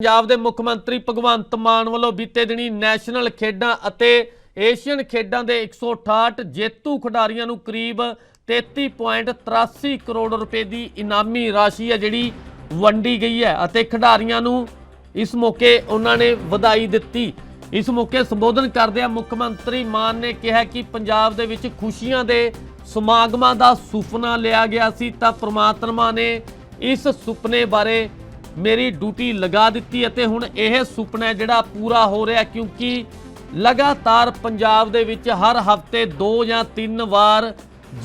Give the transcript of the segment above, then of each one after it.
ਪੰਜਾਬ ਦੇ ਮੁੱਖ ਮੰਤਰੀ ਭਗਵੰਤ ਮਾਨ ਵੱਲੋਂ ਬੀਤੇ ਦਿਨੀ ਨੈਸ਼ਨਲ ਖੇਡਾਂ ਅਤੇ ਏਸ਼ੀਅਨ ਖੇਡਾਂ ਦੇ 168 ਜੇਤੂ ਖਿਡਾਰੀਆਂ ਨੂੰ ਕਰੀਬ 33.83 ਕਰੋੜ ਰੁਪਏ ਦੀ ਇਨਾਮੀ ਰਾਸ਼ੀ ਹੈ ਜਿਹੜੀ ਵੰਡੀ ਗਈ ਹੈ ਅਤੇ ਖਿਡਾਰੀਆਂ ਨੂੰ ਇਸ ਮੌਕੇ ਉਹਨਾਂ ਨੇ ਵਧਾਈ ਦਿੱਤੀ। ਇਸ ਮੌਕੇ ਸੰਬੋਧਨ ਕਰਦਿਆਂ ਮੁੱਖ ਮੰਤਰੀ ਮਾਨ ਨੇ ਕਿਹਾ ਕਿ ਪੰਜਾਬ ਦੇ ਵਿੱਚ ਖੁਸ਼ੀਆਂ ਦੇ ਸਮਾਗਮਾਂ ਦਾ ਸੁਪਨਾ ਲਿਆ ਗਿਆ ਸੀ ਤਾਂ ਪ੍ਰਮਾਤਮਾ ਨੇ ਇਸ ਸੁਪਨੇ ਬਾਰੇ ਮੇਰੀ ਡਿਊਟੀ ਲਗਾ ਦਿੱਤੀ ਅਤੇ ਹੁਣ ਇਹ ਸੁਪਨਾ ਜਿਹੜਾ ਪੂਰਾ ਹੋ ਰਿਹਾ ਕਿਉਂਕਿ ਲਗਾਤਾਰ ਪੰਜਾਬ ਦੇ ਵਿੱਚ ਹਰ ਹਫ਼ਤੇ 2 ਜਾਂ 3 ਵਾਰ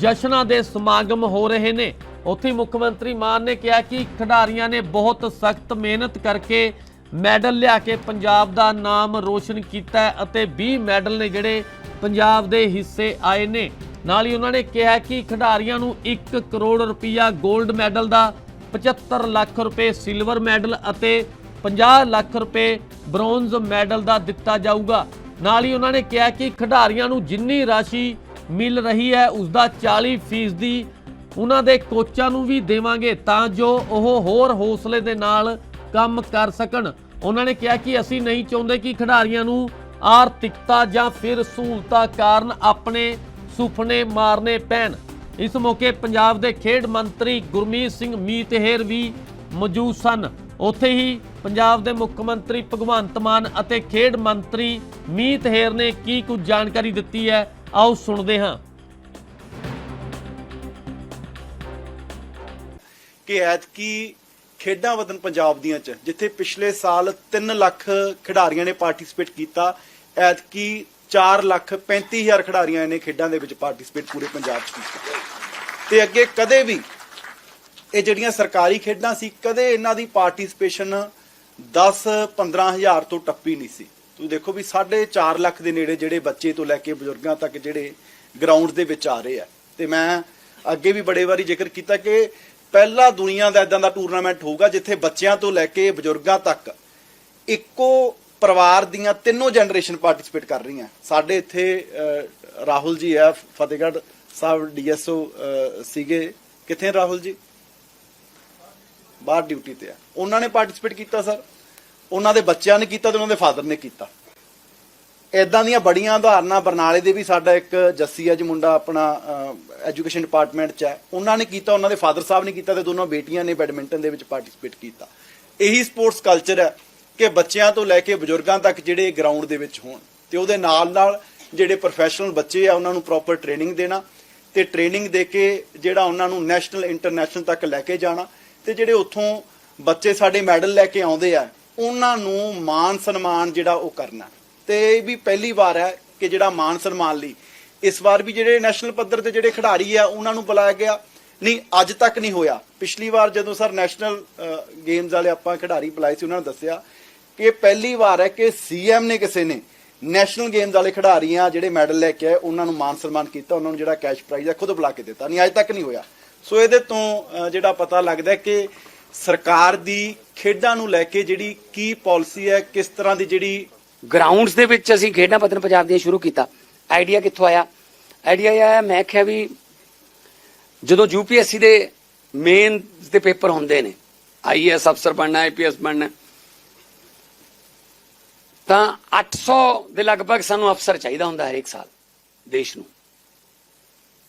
ਜਸ਼ਨਾਂ ਦੇ ਸਮਾਗਮ ਹੋ ਰਹੇ ਨੇ। ਉੱਥੇ ਮੁੱਖ ਮੰਤਰੀ ਮਾਨ ਨੇ ਕਿਹਾ ਕਿ ਖਿਡਾਰੀਆਂ ਨੇ ਬਹੁਤ ਸਖਤ ਮਿਹਨਤ ਕਰਕੇ ਮੈਡਲ ਲਿਆ ਕੇ ਪੰਜਾਬ ਦਾ ਨਾਮ ਰੋਸ਼ਨ ਕੀਤਾ ਅਤੇ 20 ਮੈਡਲ ਨੇ ਜਿਹੜੇ ਪੰਜਾਬ ਦੇ ਹਿੱਸੇ ਆਏ ਨੇ। ਨਾਲ ਹੀ ਉਹਨਾਂ ਨੇ ਕਿਹਾ ਕਿ ਖਿਡਾਰੀਆਂ ਨੂੰ 1 ਕਰੋੜ ਰੁਪਈਆ 골ਡ ਮੈਡਲ ਦਾ 75 ਲੱਖ ਰੁਪਏ ਸਿਲਵਰ ਮੈਡਲ ਅਤੇ 50 ਲੱਖ ਰੁਪਏ ਬ੍ਰੌਂਜ਼ ਮੈਡਲ ਦਾ ਦਿੱਤਾ ਜਾਊਗਾ। ਨਾਲ ਹੀ ਉਹਨਾਂ ਨੇ ਕਿਹਾ ਕਿ ਖਿਡਾਰੀਆਂ ਨੂੰ ਜਿੰਨੀ ਰਾਸ਼ੀ ਮਿਲ ਰਹੀ ਹੈ ਉਸ ਦਾ 40% ਫੀਸਦੀ ਉਹਨਾਂ ਦੇ ਕੋਚਾਂ ਨੂੰ ਵੀ ਦੇਵਾਂਗੇ ਤਾਂ ਜੋ ਉਹ ਹੋਰ ਹੌਸਲੇ ਦੇ ਨਾਲ ਕੰਮ ਕਰ ਸਕਣ। ਉਹਨਾਂ ਨੇ ਕਿਹਾ ਕਿ ਅਸੀਂ ਨਹੀਂ ਚਾਹੁੰਦੇ ਕਿ ਖਿਡਾਰੀਆਂ ਨੂੰ ਆਰਥਿਕਤਾ ਜਾਂ ਫਿਰ ਸਹੂਲਤਾਂ ਕਾਰਨ ਆਪਣੇ ਸੁਪਨੇ ਮਾਰਨੇ ਪੈਣ। ਇਸ ਮੌਕੇ ਪੰਜਾਬ ਦੇ ਖੇਡ ਮੰਤਰੀ ਗੁਰਮੀਤ ਸਿੰਘ ਮੀਤਹੇਰ ਵੀ ਮੌਜੂਦ ਸਨ। ਉੱਥੇ ਹੀ ਪੰਜਾਬ ਦੇ ਮੁੱਖ ਮੰਤਰੀ ਭਗਵੰਤ ਮਾਨ ਅਤੇ ਖੇਡ ਮੰਤਰੀ ਮੀਤਹੇਰ ਨੇ ਕੀ ਕੁਝ ਜਾਣਕਾਰੀ ਦਿੱਤੀ ਹੈ, ਆਓ ਸੁਣਦੇ ਹਾਂ। ਕਿ ਐਤਕੀ ਖੇਡਾਂ ਵਤਨ ਪੰਜਾਬ ਦੀਆਂ ਚ, ਜਿੱਥੇ ਪਿਛਲੇ ਸਾਲ 3 ਲੱਖ ਖਿਡਾਰੀਆਂ ਨੇ ਪਾਰਟਿਸਿਪੇਟ ਕੀਤਾ, ਐਤਕੀ 4 ਲੱਖ 35 ਹਜ਼ਾਰ ਖਿਡਾਰੀਆਂ ਨੇ ਖੇਡਾਂ ਦੇ ਵਿੱਚ ਪਾਰਟਿਸਿਪੇਟ ਪੂਰੇ ਪੰਜਾਬ 'ਚ ਕੀਤਾ। ਤੇ ਅੱਗੇ ਕਦੇ ਵੀ ਇਹ ਜਿਹੜੀਆਂ ਸਰਕਾਰੀ ਖੇਡਾਂ ਸੀ, ਕਦੇ ਇਹਨਾਂ ਦੀ ਪਾਰਟਿਸਿਪੇਸ਼ਨ 10 15 ਹਜ਼ਾਰ ਤੋਂ ਟੱਪੀ ਨਹੀਂ ਸੀ। ਤੁਸੀਂ ਦੇਖੋ ਵੀ 4.5 ਲੱਖ ਦੇ ਨੇੜੇ ਜਿਹੜੇ ਬੱਚੇ ਤੋਂ ਲੈ ਕੇ ਬਜ਼ੁਰਗਾਂ ਤੱਕ ਜਿਹੜੇ ਗਰਾਊਂਡ ਦੇ ਵਿੱਚ ਆ ਰਹੇ ਆ। ਤੇ ਮੈਂ ਅੱਗੇ ਵੀ ਬੜੇ ਵਾਰੀ ਜ਼ਿਕਰ ਕੀਤਾ ਕਿ ਪਹਿਲਾ ਦੁਨੀਆ ਦਾ ਇਦਾਂ ਦਾ ਟੂਰਨਾਮੈਂਟ ਹੋਊਗਾ ਜਿੱਥੇ ਬੱਚਿਆਂ ਤੋਂ ਲੈ ਕੇ ਬਜ਼ੁਰਗਾਂ ਤੱਕ ਇੱਕੋ ਪਰਿਵਾਰ ਦੀਆਂ ਤਿੰਨੋਂ ਜਨਰੇਸ਼ਨ ਪਾਰਟਿਸਿਪੇਟ ਕਰ ਰਹੀਆਂ। ਸਾਡੇ ਇੱਥੇ ਰਾਹੁਲ ਜੀ ਆ, ਫਤਿਹਗੜ੍ਹ ਸਾਹਿਬ ਡੀਐਸਓ ਸੀਗੇ। ਕਿੱਥੇ ਰਾਹੁਲ ਜੀ? ਬਾਹਰ ਡਿਊਟੀ ਤੇ ਆ। ਉਹਨਾਂ ਨੇ ਪਾਰਟਿਸਿਪੇਟ ਕੀਤਾ ਸਰ ਉਹਨਾਂ ਦੇ ਬੱਚਿਆਂ ਨੇ ਕੀਤਾ ਤੇ ਉਹਨਾਂ ਦੇ ਫਾਦਰ ਨੇ ਕੀਤਾ। ਇਦਾਂ ਦੀਆਂ ਬੜੀਆਂ ਉਦਾਹਰਨਾਂ, ਬਰਨਾਲੇ ਦੇ ਵੀ ਸਾਡਾ ਇੱਕ ਜੱਸੀ ਅੱਜ ਮੁੰਡਾ ਆਪਣਾ ਐਜੂਕੇਸ਼ਨ ਡਿਪਾਰਟਮੈਂਟ ਚ ਹੈ ਉਹਨਾਂ ਨੇ ਕੀਤਾ, ਉਹਨਾਂ ਦੇ ਫਾਦਰ ਸਾਹਿਬ ਨੇ ਕੀਤਾ ਤੇ ਦੋਨੋਂ ਬੇਟੀਆਂ ਨੇ ਬੈਡਮਿੰਟਨ ਦੇ ਵਿੱਚ ਪਾਰਟਿਸਿਪੇਟ ਕੀਤਾ। ਇਹੀ ਸਪੋਰਟਸ ਕਲਚਰ ਹੈ ਕਿ ਬੱਚਿਆਂ ਤੋਂ ਲੈ ਕੇ ਬਜ਼ੁਰਗਾਂ ਤੱਕ ਜਿਹੜੇ ਗਰਾਊਂਡ ਦੇ ਵਿੱਚ ਹੋਣ ਤੇ ਉਹਦੇ ਨਾਲ ਨਾਲ ਜਿਹੜੇ ਪ੍ਰੋਫੈਸ਼ਨਲ ਬੱਚੇ ਆ, ਉਹਨਾਂ ਨੂੰ ਪ੍ਰੋਪਰ ਟ੍ਰੇਨਿੰਗ ਦੇਣਾ ਤੇ ਟ੍ਰੇਨਿੰਗ ਦੇ ਕੇ ਜਿਹੜਾ ਉਹਨਾਂ ਨੂੰ ਨੈਸ਼ਨਲ ਇੰਟਰਨੈਸ਼ਨਲ ਤੱਕ ਲੈ ਕੇ ਜਾਣਾ ਤੇ ਜਿਹੜੇ ਉੱਥੋਂ ਬੱਚੇ ਸਾਡੇ ਮੈਡਲ ਲੈ ਕੇ ਆਉਂਦੇ ਆ, ਉਹਨਾਂ ਨੂੰ ਮਾਨ ਸਨਮਾਨ ਜਿਹੜਾ ਉਹ ਕਰਨਾ। ਤੇ ਇਹ ਵੀ ਪਹਿਲੀ ਵਾਰ ਹੈ ਕਿ ਜਿਹੜਾ ਮਾਨ ਸਨਮਾਨ ਲਈ, ਇਸ ਵਾਰ ਵੀ ਜਿਹੜੇ ਨੈਸ਼ਨਲ ਪੱਧਰ ਤੇ ਜਿਹੜੇ ਖਿਡਾਰੀ ਆ, ਉਹਨਾਂ ਨੂੰ ਬੁਲਾਇਆ ਗਿਆ। ਨਹੀਂ, ਅੱਜ ਤੱਕ ਨਹੀਂ ਹੋਇਆ। ਪਿਛਲੀ ਵਾਰ ਜਦੋਂ ਸਰ ਨੈਸ਼ਨਲ ਗੇਮਸ ਵਾਲੇ ਆਪਾਂ ਖਿਡਾਰੀ ਬੁਲਾਏ ਸੀ, ਉਹਨਾਂ ਨੇ ਦੱਸਿਆ ਕਿ ਪਹਿਲੀ ਵਾਰ ਹੈ ਕਿ ਸੀਐਮ ਨੇ ਕਿਸੇ ਨੇ ਨੈਸ਼ਨਲ ਗੇਮਸ ਵਾਲੇ ਖਿਡਾਰੀਆਂ ਜਿਹੜੇ ਮੈਡਲ ਲੈ ਕੇ ਆਏ, ਉਹਨਾਂ ਨੂੰ ਮਾਨ ਸਨਮਾਨ ਕੀਤਾ, ਉਹਨਾਂ ਨੂੰ ਜਿਹੜਾ ਕੈਸ਼ ਪ੍ਰਾਈਜ਼ ਹੈ, ਖੁਦ ਬੁਲਾ ਕੇ ਦਿੱਤਾ। ਨਹੀਂ, ਅੱਜ ਤੱਕ ਨਹੀਂ ਹੋਇਆ। ਸੋ ਇਹਦੇ ਤੋਂ ਜਿਹੜਾ ਪਤਾ ਲੱਗਦਾ ਕਿ ਸਰਕਾਰ ਦੀ ਖੇਡਾਂ ਨੂੰ ਲੈ ਕੇ ਜਿਹੜੀ ਕੀ ਪਾਲਿਸੀ ਹੈ, ਕਿਸ ਤਰ੍ਹਾਂ ਦੀ ਜਿਹੜੀ ਗਰਾਊਂਡਸ ਦੇ ਵਿੱਚ ਅਸੀਂ ਖੇਡਾਂ ਪਤਨ ਪੰਜਾਬ ਦੀਆਂ ਸ਼ੁਰੂ ਕੀਤਾ। ਆਈਡੀਆ ਕਿੱਥੋਂ ਆਇਆ? ਆਈਡੀਆ ਇਹ ਆਇਆ, ਮੈਂ ਕਿਹਾ ਵੀ ਜਦੋਂ ਯੂਪੀਐਸਸੀ ਦੇ ਮੇਨ ਦੇ ਪੇਪਰ ਹੁੰਦੇ ਨੇ ਆਈਐਸ ਅਫਸਰ ਬਣਨਾ ਆਈਪੀਐਸ ਬਣਨਾ, ਤਾਂ 800 ਦੇ ਲਗਭਗ ਸਾਨੂੰ ਅਫਸਰ ਚਾਹੀਦਾ ਹੁੰਦਾ ਹਰੇਕ ਸਾਲ ਦੇਸ਼ ਨੂੰ।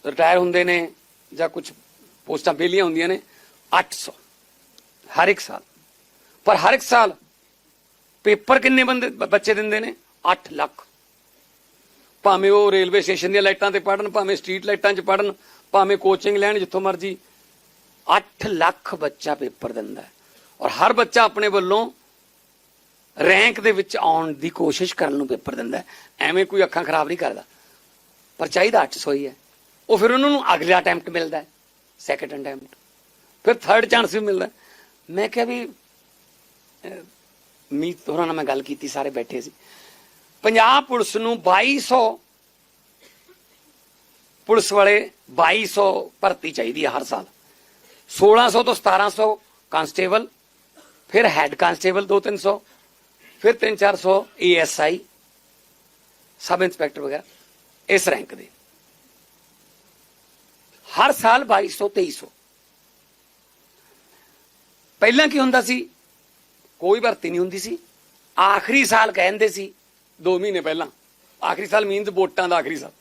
ਰਿਟਾਇਰ ਹੁੰਦੇ ਨੇ ਜਾਂ ਕੁਝ ਪੋਸਟਾਂ ਬੇਲੀਆਂ ਹੁੰਦੀਆਂ ਨੇ 800 ਹਰ ਇੱਕ ਸਾਲ। ਪਰ ਹਰ ਇੱਕ ਸਾਲ ਪੇਪਰ ਕਿੰਨੇ ਬੰਦੇ ਬੱਚੇ ਦਿੰਦੇ ਨੇ? 8 ਲੱਖ। ਭਾਵੇਂ ਉਹ ਰੇਲਵੇ ਸਟੇਸ਼ਨ ਦੀਆਂ ਲਾਈਟਾਂ ਤੇ ਪੜਨ ਭਾਵੇਂ ਸਟਰੀਟ ਲਾਈਟਾਂ 'ਚ ਪੜਨ ਭਾਵੇਂ ਕੋਚਿੰਗ ਲੈਣ ਜਿੱਥੋਂ ਮਰਜ਼ੀ 8 ਲੱਖ ਬੱਚਾ ਪੇਪਰ ਦਿੰਦਾ ਔਰ ਹਰ ਬੱਚਾ ਆਪਣੇ ਵੱਲੋਂ ਰੈਂਕ ਦੇ ਵਿੱਚ ਆਉਣ ਦੀ ਕੋਸ਼ਿਸ਼ ਕਰਨ ਨੂੰ ਪੇਪਰ ਦਿੰਦਾ ਐਵੇਂ ਕੋਈ ਅੱਖਾਂ ਖਰਾਬ ਨਹੀਂ ਕਰਦਾ। ਪਰ ਚਾਹੀਦਾ 800 ਹੀ ਹੈ। ਉਹ ਫਿਰ ਉਹਨਾਂ ਨੂੰ ਅਗਲਾ ਅਟੈਂਪਟ ਮਿਲਦਾ ਹੈ ਸੈਕੰਡ ਅਟੈਂਪਟ ਫਿਰ ਥਰਡ ਚਾਂਸ ਵੀ ਮਿਲਦਾ ਮੈਂ ਕਿਹਾ ਵੀ ਮੀਤ ਹੋਰਾਂ ਨਾਲ ਮੈਂ ਗੱਲ ਕੀਤੀ, ਸਾਰੇ ਬੈਠੇ ਸੀ। ਪੰਜਾਬ ਪੁਲਿਸ ਨੂੰ 2200 ਪੁਲਿਸ ਵਾਲੇ 2200 ਭਰਤੀ ਚਾਹੀਦੀ ਹੈ ਹਰ ਸਾਲ। 1600 ਤੋਂ 1700 ਕਾਂਸਟੇਬਲ, ਫਿਰ ਹੈੱਡ ਕਾਂਸਟੇਬਲ 2-300 ਫਿਰ 3-400 ਏਐਸਆਈ ਸਬ ਇੰਸਪੈਕਟਰ ਵਗੈਰਾ, ਇਸ ਰੈਂਕ ਦੇ। ਹਰ ਸਾਲ 2200 2300 ਪਹਿਲਾਂ ਕੀ ਹੁੰਦਾ ਸੀ? ਕੋਈ ਭਰਤੀ ਨਹੀਂ ਹੁੰਦੀ ਸੀ। ਆਖਰੀ ਸਾਲ ਕਹਿੰਦੇ ਸੀ 2 ਮਹੀਨੇ ਪਹਿਲਾਂ, ਆਖਰੀ ਸਾਲ ਮੀਨਸ ਵੋਟਾਂ ਦਾ ਆਖਰੀ ਸਾਲ,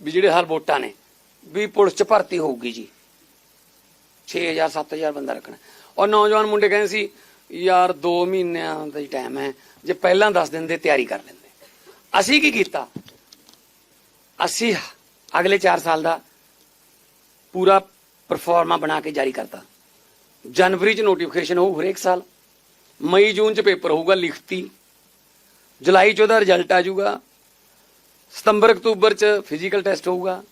ਵੀ ਜਿਹੜੇ ਹਰ ਵੋਟਾਂ ਨੇ ਵੀ ਪੁਲਿਸ ਚ ਭਰਤੀ ਹੋਊਗੀ ਜੀ। 6000 7000 ਬੰਦਾ ਰੱਖਣਾ। ਔਰ ਨੌਜਵਾਨ ਮੁੰਡੇ ਕਹਿੰਦੇ ਸੀ, ਯਾਰ 2 ਮਹੀਨਿਆਂ ਦਾ ਹੀ ਟਾਈਮ ਹੈ। ਜੇ ਪਹਿਲਾਂ ਦੱਸ ਦਿੰਦੇ, ਤਿਆਰੀ ਕਰ ਲੈਂਦੇ। ਅਸੀਂ ਕੀ ਕੀਤਾ? ਅਸੀਂ ਅਗਲੇ 4 ਸਾਲ ਦਾ ਪੂਰਾ ਪਰਫਾਰਮਾ ਬਣਾ ਕੇ ਜਾਰੀ ਕਰਤਾ। ਜਨਵਰੀ ਚ ਨੋਟੀਫਿਕੇਸ਼ਨ ਹੋਊ ਹਰੇਕ ਸਾਲ। ਮਈ, ਜੂਨ ਚ ਪੇਪਰ ਹੋਊਗਾ ਲਿਖਤੀ। ਜੁਲਾਈ ਚ ਉਹਦਾ ਰਿਜ਼ਲਟ ਆ ਜਾਊਗਾ। ਸਤੰਬਰ, ਅਕਤੂਬਰ ਚ ਫਿਜ਼ੀਕਲ ਟੈਸਟ ਹੋਊਗਾ।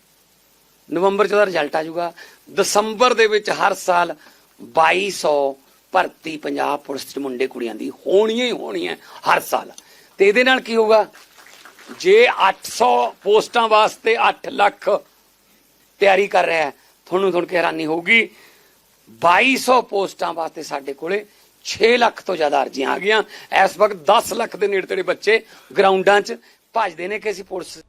ਨਵੰਬਰ ਚ ਉਹਦਾ ਰਿਜ਼ਲਟ ਆ ਜਾਊਗਾ। ਦਸੰਬਰ ਦੇ ਵਿੱਚ ਹਰ ਸਾਲ 2200 ਭਰਤੀ ਪੰਜਾਬ ਪੁਲਿਸ ਚ ਮੁੰਡੇ ਕੁੜੀਆਂ ਦੀ ਹੋਣੀ ਹੀ ਹੈ ਹਰ ਸਾਲ। ਤੇ ਇਹਦੇ ਨਾਲ ਕੀ ਹੋਊਗਾ? ਜੇ 800 ਪੋਸਟਾਂ ਵਾਸਤੇ 8 ਲੱਖ ਤਿਆਰੀ ਕਰ ਰਿਹਾ ਹੈ, ਤੁਹਾਨੂੰ ਤੁਹਾਨੂੰ ਕਿ ਹੈਰਾਨੀ ਹੋਊਗੀ? 2200 ਪੋਸਟਾਂ ਵਾਸਤੇ ਸਾਡੇ ਕੋਲੇ 6 ਲੱਖ ਤੋਂ ਜ਼ਿਆਦਾ ਅਰਜ਼ੀਆਂ ਆ ਗਈਆਂ। ਇਸ ਵਕਤ 10 ਲੱਖ ਦੇ ਨੇੜੇ ਤੇੜੇ ਬੱਚੇ ਗਰਾਊਂਡਾਂ 'ਚ ਭੱਜਦੇ ਨੇ ਕਿ ਅਸੀਂ ਪੁਲਿਸ